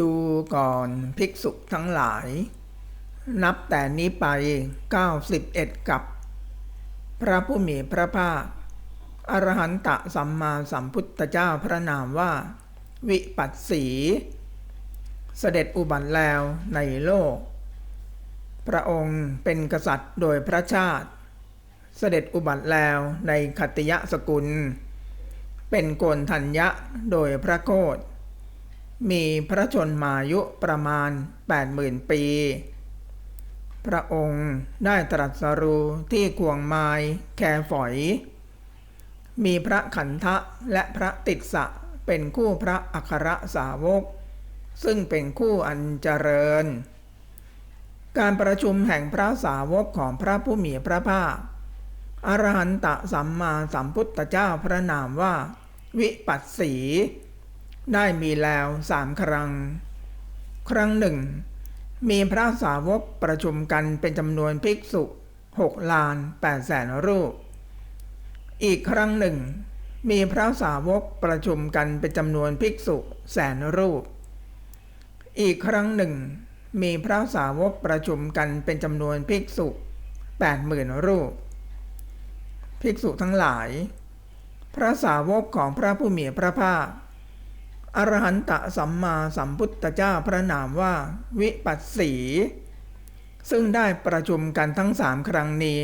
ดูก่อนภิกษุทั้งหลาย นับแต่นี้ไป 91 กับ พระผู้มีพระภาค อรหันตสัมมาสัมพุทธเจ้าพระนามว่า วิปัสสี เสด็จอุบัติแล้วในโลก พระองค์เป็นกษัตริย์โดยพระชาติ เสด็จอุบัติแล้วในขัตติยสกุล เป็นโกนทัญญะโดยพระโคด มีพระชนมายุประมาณ 80,000 ปี พระองค์ได้ตรัสรู้ที่กวงไม้แคฝอย มีพระขันธะและพระติดสะเป็นคู่พระอัครสาวก ซึ่งเป็นคู่อันเจริญ การประชุมแห่งพระสาวกของพระผู้มีพระภาคอรหันตสัมมาสัมพุทธเจ้าพระนามว่า วิปัสสี ได้มีแล้วสามครั้ง ครั้งหนึ่ง มีพระสาวกประชุมกันเป็นจำนวนภิกษุหกล้านแปดแสนรูป อีกครั้งหนึ่ง มีพระสาวกประชุมกันเป็นจำนวนภิกษุแสนรูป อีกครั้งหนึ่ง มีพระสาวกประชุมกันเป็นจำนวนภิกษุแปดหมื่นรูป ภิกษุทั้งหลาย พระสาวกของพระผู้มีพระภาค อรหันตสัมมาสัมพุทธเจ้าพระนามว่าวิปัสสี ซึ่งได้ประชุมกันทั้งสามครั้งนี้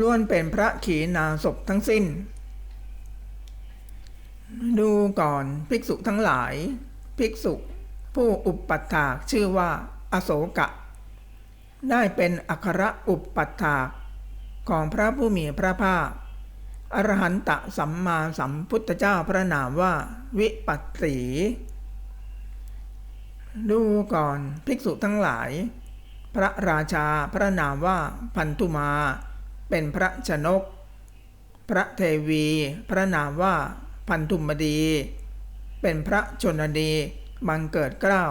ล้วนเป็นพระขีณาสพทั้งสิ้น ดูก่อนภิกษุทั้งหลาย ภิกษุผู้อุปปัฏฐากชื่อว่าอโศกะ ได้เป็นอัครอุปปัฏฐากของพระผู้มีพระภาค อรหันตสัมมาสัมพุทธเจ้าพระนามว่า วิปัสสี ดูก่อนภิกษุทั้งหลาย พระราชาพระนามว่าพันธุมา เป็นพระชนก พระเทวี พระนามว่าพันธุมดี เป็นพระชนดีบังเกิดเกล้า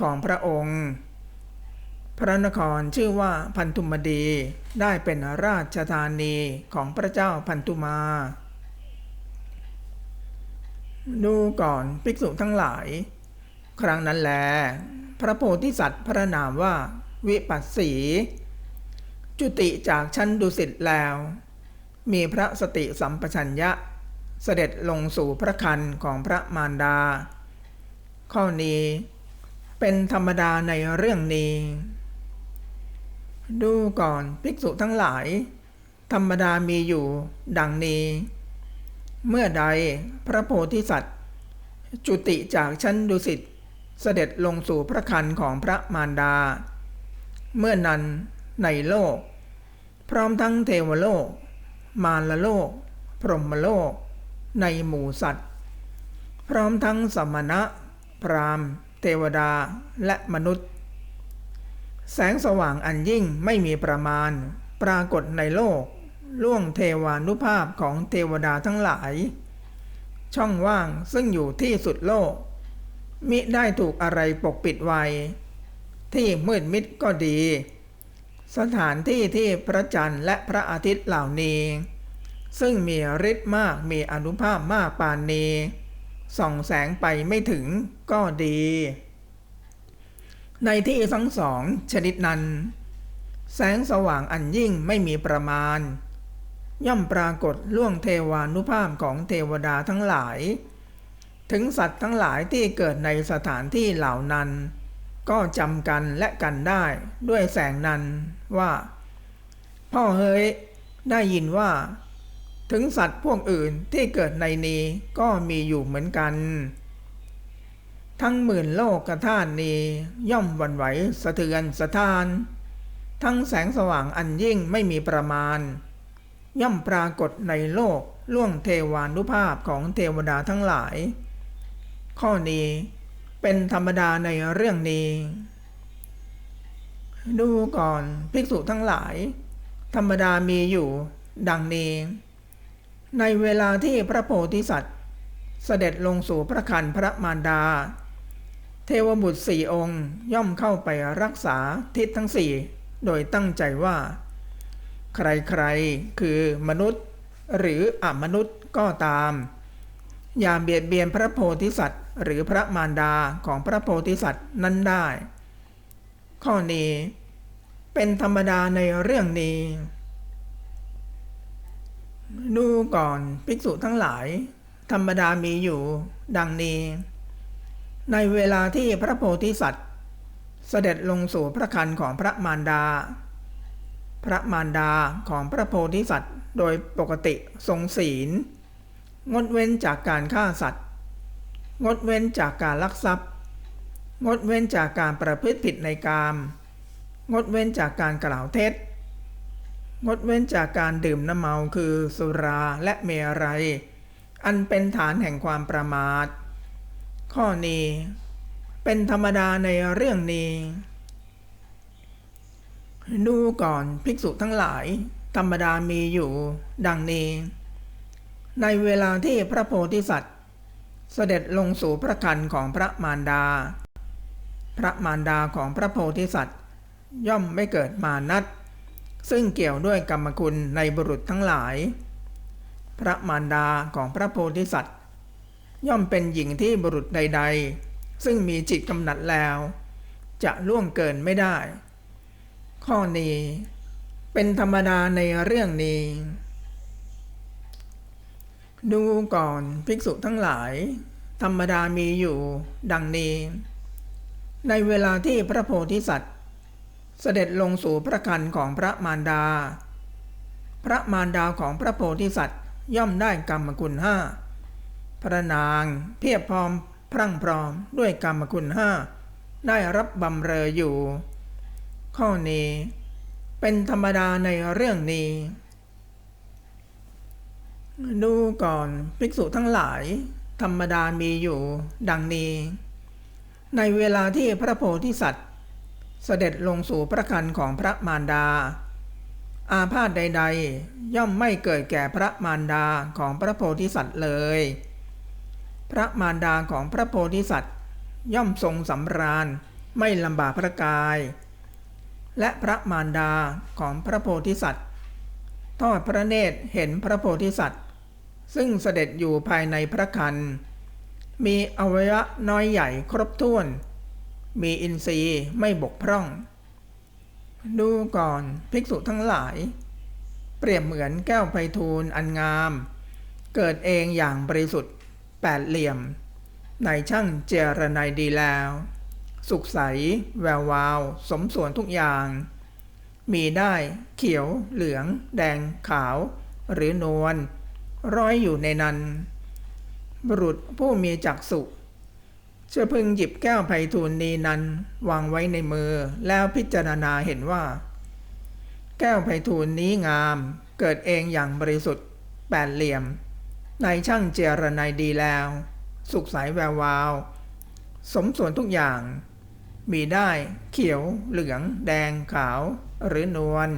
ของพระองค์ พระนครชื่อว่าพันธุมดีได้เป็นราชธานีของพระเจ้าพันธุมา ดูก่อนภิกษุทั้งหลาย ครั้งนั้นแล พระโพธิสัตว์พระนามว่าวิปัสสี จุติจากชั้นดุสิตแล้ว มีพระสติสัมปชัญญะ เสด็จลงสู่พระคันของพระมารดา ข้อนี้เป็นธรรมดาในเรื่องนี้ ดูก่อนภิกษุทั้งหลาย ธรรมดามีอยู่ดังนี้ เมื่อใดพระโพธิสัตว์ จุติจากชั้นดุสิตเสด็จลงสู่พระคันของพระมารดา เมื่อนั้นในโลก พร้อมทั้งเทวโลก มารโลก พรหมโลก ในหมู่สัตว์ พร้อมทั้งสมณะ พราหมณ์ เทวดาและมนุษย์ แสงสว่างอันยิ่งไม่มีประมาณ ปรากฏในโลก ล่วงเทวานุภาพของเทวดาทั้งหลาย ช่องว่างซึ่งอยู่ที่สุดโลก มิได้ถูกอะไรปกปิดไว้ ที่มืดมิดก็ดี สถานที่ที่พระจันทร์และพระอาทิตย์เหล่านี้ ซึ่งมีฤทธิ์มากมีอนุภาพมากปานนี้ส่องแสงไปไม่ถึงก็ดี ในที่ทั้งสองชนิดนั้น แสงสว่างอันยิ่งไม่มีประมาณ ย่อมปรากฏล่วงเทวานุภาพของเทวดาทั้งหลาย ถึงสัตว์ทั้งหลายที่เกิดในสถานที่เหล่านั้น ก็จำกันและกันได้ด้วยแสงนั้นว่า พ่อเฮ้ยได้ยินว่า ถึงสัตว์พวกอื่นที่เกิดในนี้ก็มีอยู่เหมือนกัน ทั้งหมื่นโลกกระทานนี้ย่อมวันไหวสะเทือนสะท้าน ทั้งแสงสว่างอันยิ่งไม่มีประมาณ ย่อมปรากฏในโลกล่วงเทวานุภาพของเทวดาทั้งหลาย ข้อนี้เป็นธรรมดาในเรื่องนี้ ดูก่อนภิกษุทั้งหลาย ธรรมดามีอยู่ดังนี้ ในเวลาที่พระโพธิสัตว์ เสด็จลงสู่พระคันพระมารดา เทวบุตรสี่องค์ย่อมเข้าไปรักษาทิศทั้งสี่โดยตั้งใจว่า ใครๆคือมนุษย์ หรืออมนุษย์ก็ตาม อย่าเบียดเบียนพระโพธิสัตว์ หรือพระมารดาของพระโพธิสัตว์นั้นได้ ข้อนี้ เป็นธรรมดาในเรื่องนี้ ดูก่อนภิกษุทั้งหลาย ธรรมดามีอยู่ ดังนี้ ในเวลาที่พระโพธิสัตว์ เสด็จลงสู่พระคันของพระมารดา พระมารดาของพระโพธิสัตว์ โดยปกติทรงศีล งดเว้นจากการฆ่าสัตว์ งดเว้นจากการลักทรัพย์ งดเว้นจากการประพฤติผิดในกาม งดเว้นจากการกล่าวเท็จ งดเว้นจากการดื่มน้ำเมาคือสุราและเมรัย อันเป็นฐานแห่งความประมาท ข้อนี้ เป็นธรรมดาในเรื่องนี้ ดูก่อนภิกษุทั้งหลาย ธรรมดามีอยู่ ดังนี้ ในเวลาที่พระโพธิสัตว์ เสด็จลงสู่พระคันของพระมารดา พระมารดาของพระโพธิสัตว์ ย่อมไม่เกิดมานัดซึ่งเกี่ยวด้วยกรรมคุณในบุรุษทั้งหลาย พระมารดาของพระโพธิสัตว์ ย่อมเป็นหญิงที่บุรุษใด ๆ ซึ่งมีจิตกำหนัดแล้ว จะล่วงเกินไม่ได้ ข้อนี้ เป็นธรรมดาในเรื่องนี้ ดูก่อนภิกษุทั้งหลาย ธรรมดามีอยู่ดังนี้ ในเวลาที่พระโพธิสัตว์ เสด็จลงสู่พระคันของพระมารดา พระมารดาของพระโพธิสัตว์ย่อมได้กรรมคุณห้า พระนางเพียบพร้อม พรั่งพร้อมด้วยกรรมคุณห้าได้รับบำเรออยู่ ข้อนี้ เป็นธรรมดาในเรื่องนี้ ดูก่อนภิกษุทั้งหลาย ธรรมดามีอยู่ ดังนี้ ในเวลาที่พระโพธิสัตว์ เสด็จลงสู่พระคันของพระมารดา อาพาธใด ๆ ย่อมไม่เกิดแก่พระมารดาของพระโพธิสัตว์เลย พระมารดาของพระโพธิสัตว์ ย่อมทรงสำราญไม่ลำบากพระกาย และพระมารดาของพระโพธิสัตว์ทอดพระเนตรเห็นพระโพธิสัตว์ ซึ่งเสด็จอยู่ภายในพระคัน มีอวัยวะน้อยใหญ่ครบถ้วน มีอินทรีย์ไม่บกพร่อง ดูก่อนภิกษุทั้งหลาย เปรียบเหมือนแก้วไพฑูรย์อันงาม เกิดเองอย่างบริสุทธิ์ แปดเหลี่ยมในช่างเจรนายดีแล้ว สุขใส แวววาว สมส่วนทุกอย่าง มีได้เขียว เหลือง แดง ขาว หรือนวลร้อยอยู่ในนั้น บุรุษผู้มีจักษุจะพึงหยิบแก้วไพฑูรย์นีนั้น วางไว้ในมือแล้วพิจารณาเห็นว่า แก้วไพฑูรย์นี้งาม เกิดเองอย่างบริสุทธิ์แปดเหลี่ยม ในช่างเจรนายดีแล้ว สุขใสแวววาว สมส่วนทุกอย่าง มีได้เขียว เหลือง แดงขาว หรือนวล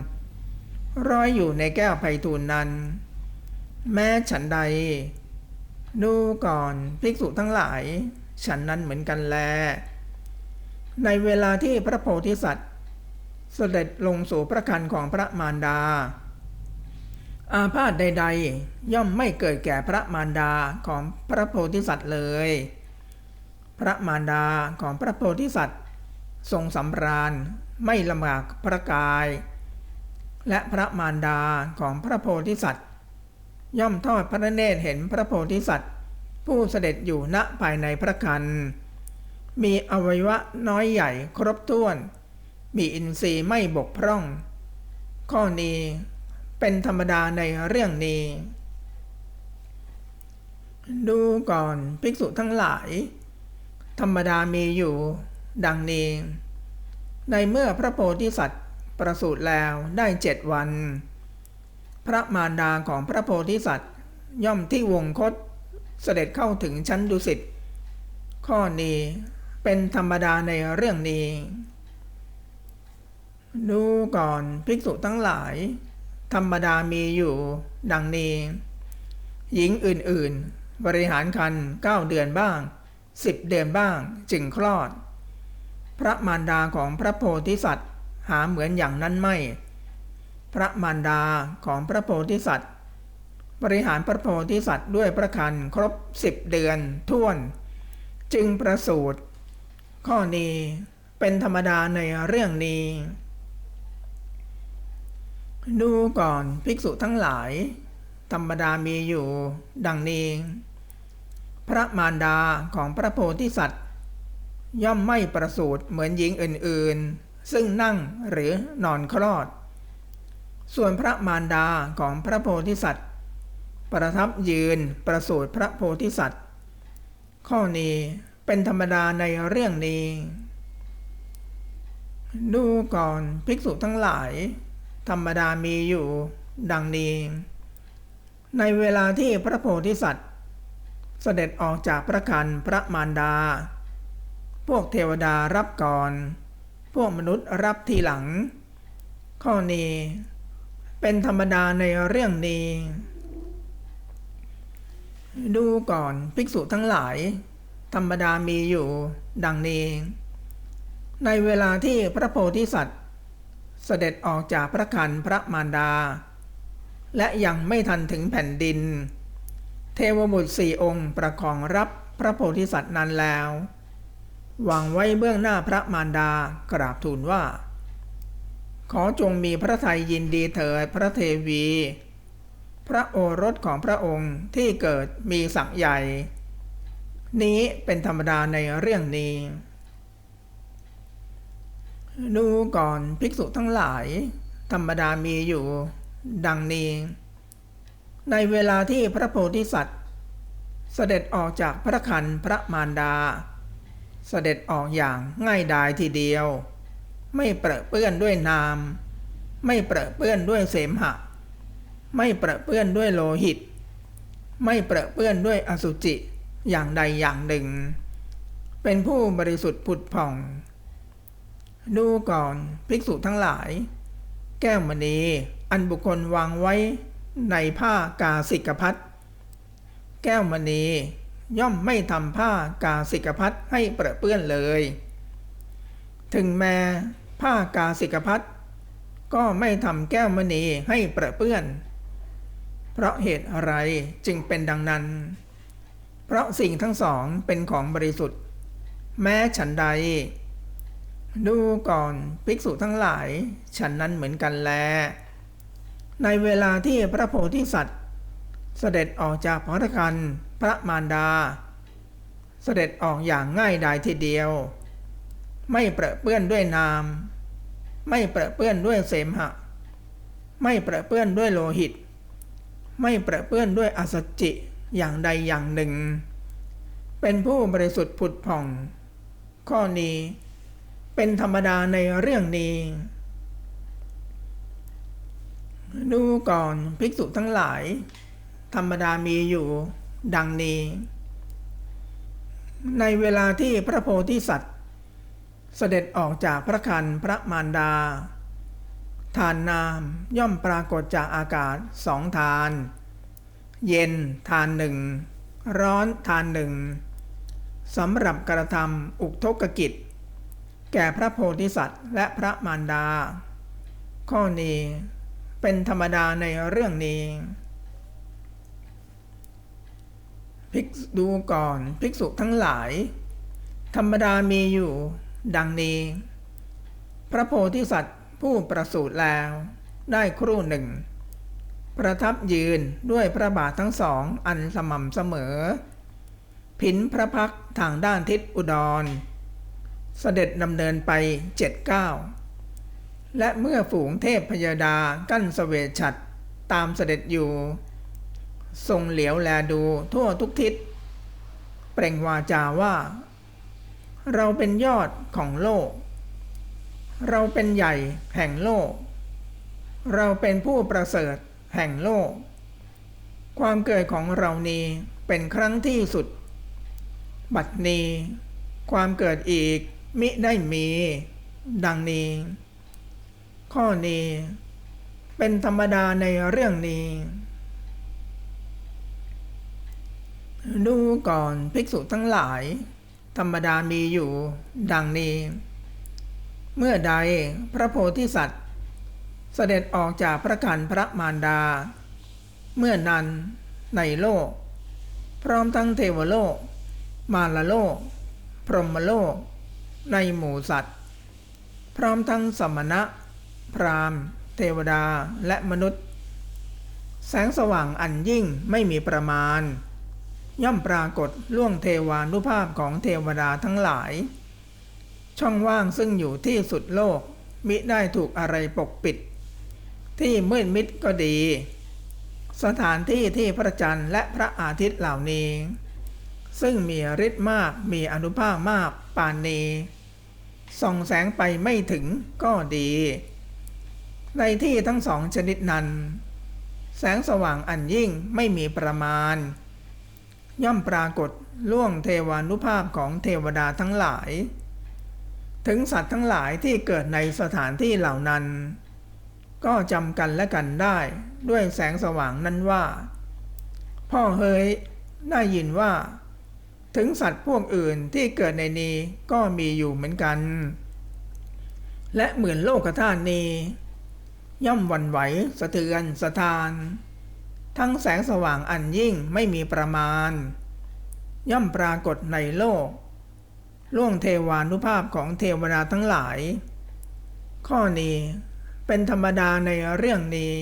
ร้อยอยู่ในแก้วไพฑูรย์นั้น แม้ฉันใด ดูก่อนภิกษุทั้งหลาย ฉันนั้นเหมือนกันแล ในเวลาที่พระโพธิสัตว์ เสด็จลงสู่พระคันของพระมารดา อาพาธใด ๆ ย่อมไม่เกิดแก่พระมารดาของพระโพธิสัตว์เลย พระมารดาของพระโพธิสัตว์ ทรงสำราญไม่ลำบากพระกาย และพระมารดาของพระโพธิสัตว์ ย่อมทอดพระเนตรเห็นพระโพธิสัตว์ ผู้เสด็จอยู่ณภายในพระคันมีอวัยวะน้อยใหญ่ครบถ้วน มีอินทรีย์ไม่บกพร่อง ข้อนี้ เป็นธรรมดาในเรื่องนี้ ดูก่อนภิกษุทั้งหลาย ธรรมดามีอยู่ ดังนี้ ในเมื่อพระโพธิสัตว์ประสูติแล้วได้เจ็ดวัน พระมารดาของพระโพธิสัตว์ย่อมที่วงคตเสด็จเข้าถึงชั้นดุสิตข้อนี้เป็นธรรมดาในเรื่องนี้ ดูก่อนภิกษุทั้งหลาย ธรรมดามีอยู่ ดังนี้ หญิงอื่นๆ บริหารคันเก้าเดือนบ้างสิบเดือนบ้างจึงคลอด พระมารดาของพระโพธิสัตว์หาเหมือนอย่างนั้นไม่ พระมารดาของพระโพธิสัตว์ บริหารพระโพธิสัตว์ด้วยพระคันครบสิบเดือนท่วน จึงประสูติข้อนี้เป็นธรรมดาในเรื่องนี้ ดูก่อนภิกษุทั้งหลาย ธรรมดามีอยู่ ดังนี้ พระมารดาของพระโพธิสัตว์ ย่อมไม่ประสูติเหมือนหญิงอื่นๆ ซึ่งนั่งหรือนอนคลอด ส่วนพระมารดาของพระโพธิสัตว์ ประทับยืนประสูติพระโพธิสัตว์ ข้อนี้เป็นธรรมดาในเรื่องนี้ ดูก่อนภิกษุทั้งหลาย ธรรมดามีอยู่ดังนี้ ในเวลาที่พระโพธิสัตว์ เสด็จออกจากพระคันพระมารดา พวกเทวดารับก่อน พวกมนุษย์รับทีหลัง ข้อนี้ เป็นธรรมดาในเรื่องนี้ ดูก่อนภิกษุทั้งหลาย ธรรมดามีอยู่ดังนี้ ในเวลาที่พระโพธิสัตว์ เสด็จออกจากพระคันพระมารดา และยังไม่ทันถึงแผ่นดิน เทวบุตรสี่องค์ประคองรับพระโพธิสัตว์นั้นแล้ววางไว้เบื้องหน้าพระมารดากราบทูลว่า ขอจงมีพระทัยยินดีเถิดพระเทวี พระโอรสของพระองค์ที่เกิดมีศักใหญ่ นี้เป็นธรรมดาในเรื่องนี้ ดูก่อนภิกษุทั้งหลาย ธรรมดามีอยู่ ดังนี้ ในเวลาที่พระโพธิสัตว์ เสด็จออกจากพระคันพระมารดา เสด็จออกอย่างง่ายดายทีเดียว ไม่เปรอะเปื้อนด้วยนามไม่เปรอะเปื้อนด้วยเสมหะ ไม่เปรอะเปื้อนด้วยโลหิต ไม่เปรอะเปื้อนด้วยอสุจิอย่างใดอย่างหนึ่ง เป็นผู้บริสุทธิ์ผุดผ่อง ดูก่อนภิกษุทั้งหลาย แก้วมณีอันบุคคลวางไว้ในผ้ากาสิกพัดแก้วมณีย่อมไม่ทำผ้ากาสิกพัดให้เปรอะเปื้อนเลย ถึงแม้ผ้ากาสิกพัดก็ไม่ทำแก้วมณีให้เปรอะเปื้อน เพราะเหตุอะไรจึงเป็นดังนั้น เพราะสิ่งทั้งสองเป็นของบริสุทธิ์ แม้ฉันใด ดูก่อนภิกษุทั้งหลาย ฉันนั้นเหมือนกันแล ในเวลาที่พระโพธิสัตว์ เสด็จออกจากพระคันพระมารดา เสด็จออกอย่างง่ายดายทีเดียว ไม่เปรอะเปื้อนด้วยนาม ไม่เปรอะเปื้อนด้วยเสมหะ ไม่เปรอะเปื้อนด้วยโลหิต ไม่เปรอะเปื้อนด้วยอสจิอย่างใดอย่างหนึ่ง เป็นผู้บริสุทธิ์ผุดผ่อง ข้อนี้ เป็นธรรมดาในเรื่องนี้ ดูก่อนภิกษุทั้งหลาย ธรรมดามีอยู่ดังนี้ ในเวลาที่พระโพธิสัตว์ เสด็จออกจากพระคันพระมารดา ทานน้ำย่อมปรากฏจากอากาศสองทาน เย็นทานหนึ่ง ร้อนทานหนึ่งสำหรับกระทำอุกทกกิจ แก่พระโพธิสัตว์และพระมารดา ข้อนี้เป็นธรรมดาในเรื่องนี้ ภิกษุดูก่อนภิกษุทั้งหลาย ธรรมดามีอยู่ ดังนี้ พระโพธิสัตว์ผู้ประสูติแล้วได้ครู่หนึ่ง ประทับยืนด้วยพระบาททั้งสองอันสม่ำเสมอ ผินพระพักทางด้านทิศอุดร เสด็จดำเนินไปเจ็ดเก้าและเมื่อฝูงเทพพยาดากั้นสเสวตฉัตรตามเสด็จอยู่ ทรงเหลียวแลดูทั่วทุกทิศ เปล่งวาจาว่า เราเป็นยอดของโลก เราเป็นใหญ่แห่งโลก เราเป็นผู้ประเสริฐแห่งโลก ความเกิดของเรานี้เป็นครั้งที่สุด บัดนี้ ความเกิดอีก มิได้มี ดังนี้ ข้อนี้ เป็นธรรมดาในเรื่องนี้ ดูก่อนภิกษุทั้งหลาย ธรรมดามีอยู่ ดังนี้ เมื่อใดพระโพธิสัตว์ เสด็จออกจากพระกันพระมารดา เมื่อนั้นในโลก พร้อมทั้งเทวโลก มารโลก พรหมโลก ในหมู่สัตว์ พร้อมทั้งสมณะ พราหมณ์ เทวดาและมนุษย์ แสงสว่างอันยิ่งไม่มีประมาณ ย่อมปรากฏล่วงเทวานุภาพของเทวดาทั้งหลาย ช่องว่างซึ่งอยู่ที่สุดโลก มิได้ถูกอะไรปกปิด ที่มืดมิดก็ดี สถานที่ที่พระจันทร์และพระอาทิตย์เหล่านี้ซึ่งมีฤทธิ์มาก มีอนุภาคมากปานนี้ ส่องแสงไปไม่ถึงก็ดี ในที่ทั้งสองชนิดนั้น แสงสว่างอันยิ่งไม่มีประมาณ ย่อมปรากฏล่วงเทวานุภาพของเทวดาทั้งหลาย ถึงสัตว์ทั้งหลายที่เกิดในสถานที่เหล่านั้น ก็จำกันและกันได้ด้วยแสงสว่างนั้นว่า พ่อเฮยได้ยินว่า ถึงสัตว์พวกอื่นที่เกิดในนี้ก็มีอยู่เหมือนกัน และเหมือนโลกธาตุนี้ ย่อมวันไหวสะเทือนสะทาน ทั้งแสงสว่างอันยิ่งไม่มีประมาณ ย่อมปรากฏในโลก ล่วงเทวานุภาพของเทวดาทั้งหลาย ข้อนี้เป็นธรรมดาในเรื่องนี้